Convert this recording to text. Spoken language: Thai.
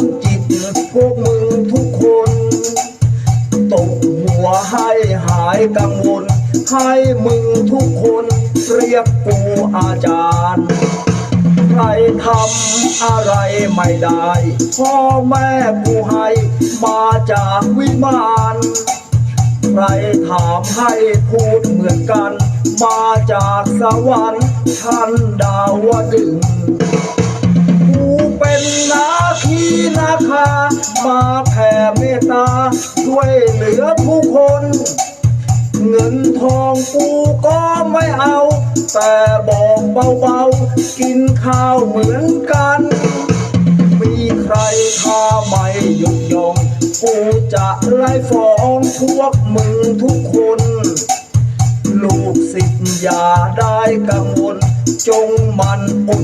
มจิตพวกมึงทุกคนตกหัวให้หายกังวล ให้มึงทุกคนเรียกปูอาจารย์ ใครทำอะไรไม่ได้ พ่อแม่กูให้มาจากวิมานใครถามให้พูดเหมือนกัน มาจากสวรรค์ท่านดาวดึง คีนาคา มาแผ่เมตตา ช่วยเหลือผู้คน เงินทองกูก็ไม่เอา แต่บอกเบาๆ กินข้าวเหมือนกัน มีใครถ้าไม่ยกยองกูจะไล่ฟ้องพวกมึงทุกคน ลูกศิษย์อย่าได้กังวล จงมันอดทนให้ทุกคนกิน